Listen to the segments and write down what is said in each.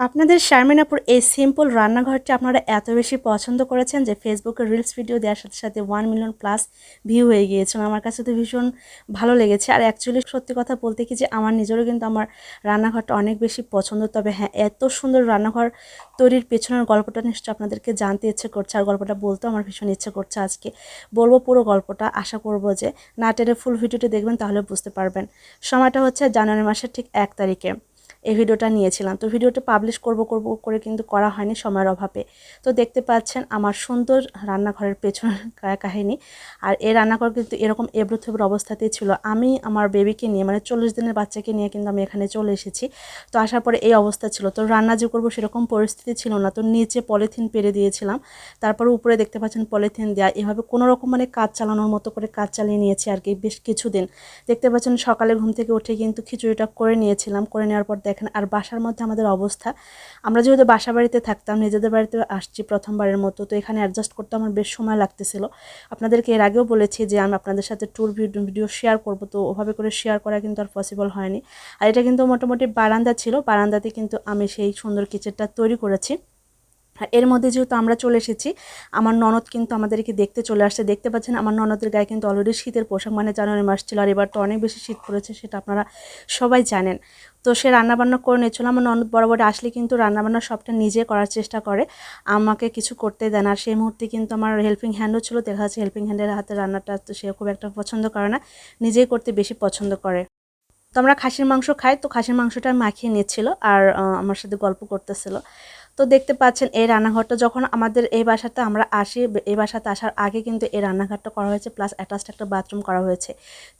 আপনাদের শারমিনাপুর এই সিম্পল রান্নাঘরটি আপনারা এত বেশি পছন্দ করেছেন যে ফেসবুকে রিলস ভিডিও দেওয়ার সাথে সাথে ওয়ান মিলিয়ন প্লাস ভিউ হয়ে গিয়েছিল। আমার কাছে তো ভীষণ ভালো লেগেছে। আর অ্যাকচুয়ালি সত্যি কথা বলতে কি যে আমার নিজেরও কিন্তু আমার রান্নাঘরটা অনেক বেশি পছন্দ। তবে হ্যাঁ এত সুন্দর রান্নাঘর তৈরির পেছনের গল্পটা নিশ্চয় আপনাদেরকে জানতে ইচ্ছে করছে। আর গল্পটা বলতেও আমার ভীষণ ইচ্ছে করছে আজকে। বলব পুরো গল্পটা। আশা করব যে না টেরে ফুল ভিডিওটি দেখবেন, তাহলে বুঝতে পারবেন। সময়টা হচ্ছে জানুয়ারি মাসের ঠিক এক তারিখে। এই ভিডিওটা নিয়েছিলাম। তো ভিডিওটা পাবলিশ করব করব করে কিন্তু করা হয়নি সময়ের অভাবে। তো দেখতে পাচ্ছেন আমার সুন্দর রান্নাঘরের পেছনের কাহিনী। আর এই রান্নাঘর কিন্তু এরকম এবড়ো থেবড়ো অবস্থাতেই ছিল। আমি আমার বেবিকে নিয়ে মানে চল্লিশ দিনের বাচ্চাকে নিয়ে কিন্তু আমি এখানে চলে এসেছি। তো আসার পরে এই অবস্থা ছিল। তো রান্না যে করব সেরকম পরিস্থিতি ছিল না। তো নিচে পলিথিন পেরে দিয়েছিলাম। তারপরে উপরে দেখতে পাচ্ছেন পলিথিন দেওয়া এভাবে কোনো রকম মানে কাজ চালানোর মতো করে কাজ চালিয়ে নিয়েছি আর কি বেশ কিছুদিন। দেখতে পাচ্ছেন সকালে ঘুম থেকে উঠে কিন্তু খিচুড়িটা করে নিয়েছিলাম। করে নেওয়ার পর দেখেন, আর বাসার মধ্যে আমাদের অবস্থা। আমরা যেহেতু বাসা বাড়িতে থাকতাম, নিজেদের বাড়িতে আসছি প্রথমবারের মতো, তো এখানে অ্যাডজাস্ট করতে আমার বেশ সময় লাগতেছিল। আপনাদেরকে এর আগেও বলেছি যে, আমি আপনাদের সাথে ট্যুর ভিডিও শেয়ার করব, তো ওভাবে করে শেয়ার করা কিন্তু আর পসিবল হয়নি। আর এটা কিন্তু মোটামুটি বারান্দা ছিল, বারান্দাতে কিন্তু আমি সেই সুন্দর কিচেনটা তৈরি করেছি। আর এর মধ্যে যেহেতু আমরা চলে এসেছি, আমার ননদ কিন্তু আমাদেরকে দেখতে চলে আসছে। দেখতে পাচ্ছেন, আমার ননদের গায়ে কিন্তু অলরেডি শীতের পোশাক মানে জানুয়ারি মাস ছিল, আর এবার তো অনেক বেশি শীত পড়েছে, সেটা আপনারা সবাই জানেন। তো সে রান্নাবান্না করে নিয়েছিল। আমার ননদ বরাবর আসলে কিন্তু রান্নাবান্না সবটা নিজে করার চেষ্টা করে, আমাকে কিছু করতে দেন আর সেই মুহূর্তে কিন্তু আমার হেল্পিং হ্যান্ডও ছিল, দেখা যাচ্ছে হেল্পিং হ্যান্ডের হাতে রান্নাটা তো সে খুব একটা পছন্দ করে না, নিজেই করতে বেশি পছন্দ করে। তো আমরা খাসির মাংস খাই, তো খাসির মাংসটা মাখিয়ে নিচ্ছিল আর আমার সাথে গল্প করতেছিল। তো দেখতে পাচ্ছেন এই রান্নাঘরটা যখন আমাদের এই বাসাতে আমরা আসি, এই বাসাতে আসার আগে কিন্তু এই রান্নাঘরটা করা হয়েছে প্লাস অ্যাটাচড একটা বাথরুম করা হয়েছে।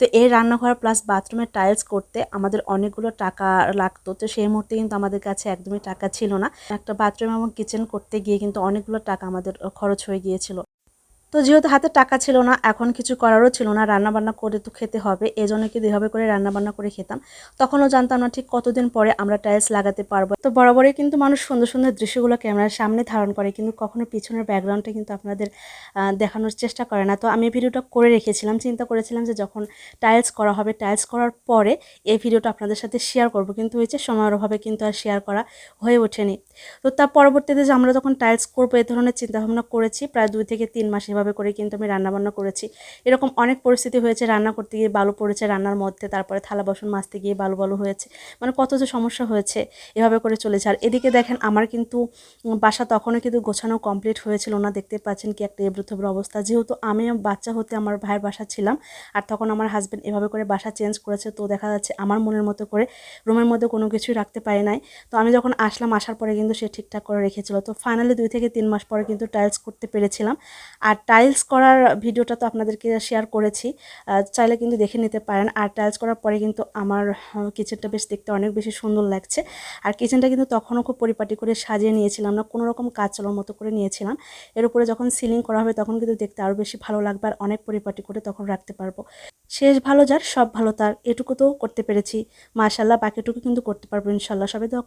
তো এই রান্নাঘর প্লাস বাথরুমের টাইলস করতে আমাদের অনেকগুলো টাকা লাগতো, তো সেই মুহূর্তে কিন্তু আমাদের কাছে একদমই টাকা ছিল না। একটা বাথরুম এবং কিচেন করতে গিয়ে কিন্তু অনেকগুলো টাকা আমাদের খরচ হয়ে গিয়েছিল। তো যেহেতু হাতে টাকা ছিল না, এখন কিছু করারও ছিল না, রান্নাবান্না করে তো খেতে হবে এই জন্য কিন্তু এভাবে করে রান্নাবান্না করে খেতাম। তখনও জানতাম না ঠিক কতদিন পরে আমরা টাইলস লাগাতে পারব। তো বরাবরই কিন্তু মানুষ সুন্দর সুন্দর দৃশ্যগুলো ক্যামেরার সামনে ধারণ করে, কিন্তু কখনো পিছনের ব্যাকগ্রাউন্ডটা কিন্তু আপনাদের দেখানোর চেষ্টা করে না। তো আমি ভিডিওটা করে রেখেছিলাম, চিন্তা করেছিলাম যে যখন টাইলস করা হবে, টাইলস করার পরে এই ভিডিওটা আপনাদের সাথে শেয়ার করব, কিন্তু হয়েছে সময়ের অভাবে কিন্তু আর শেয়ার করা হয়ে ওঠেনি। তো তার পরবর্তীতে যে আমরা যখন টাইলস করব এই ধরনের চিন্তাভাবনা করেছি, প্রায় দুই থেকে তিন মাস এভাবে করে কিন্তু আমি রান্নাবান্না করেছি। এরকম অনেক পরিস্থিতি হয়েছে, রান্না করতে গিয়ে বালু পড়েছে রান্নার মধ্যে, তারপরে থালা বাসন মাজতে গিয়ে বালু বালু হয়েছে। মানে কত যে সমস্যা হয়েছে, এভাবে করে চলেছে। আর এদিকে দেখেন, আমার কিন্তু বাসা তখনও কিন্তু গোছানো কমপ্লিট হয়েছিল না। দেখতে পাচ্ছেন কি একটা এবড়োথেবড়ো অবস্থা। যেহেতু আমি বাচ্চা হতে আমার ভাইয়ের বাসা ছিলাম, আর তখন আমার হাজব্যান্ড এভাবে করে বাসা চেঞ্জ করেছে, তো দেখা যাচ্ছে আমার মনের মতো করে রুমের মধ্যে কোনো কিছুই রাখতে পারে নাই। তো আমি যখন আসলাম, আসার পরে কিন্তু সে ঠিকঠাক করে রেখেছিল। তো ফাইনালি দুই থেকে তিন মাস পরে কিন্তু টাইলস করতে পেরেছিলাম। আর টাইলস করার ভিডিওটা তো আপনাদেরকে শেয়ার করেছি। চাইলে কিন্তু দেখে নিতে পারেন। আর টাইলস করার পরে কিন্তু আমার কিচেনটা বেশ দেখতে অনেক বেশি সুন্দর লাগছে। আর কিচেনটা কিন্তু তখনও খুব পরিপাটি করে সাজিয়ে নিয়েছিলাম না, কোনো রকম কাজ চলার মতো করে নিয়েছিলাম। এর উপরে যখন সিলিং করা হবে তখন কিন্তু দেখতে আরও বেশি ভালো লাগবে আর অনেক পরিপাটি করে তখন রাখতে পারব। শেষ ভালো যার, সব ভালো তার। এটুকু তো করতে পেরেছি। মাশাল্লাহ বাকিটুকু কিন্তু করতে পারব ইনশাল্লাহ সবাই দোয়া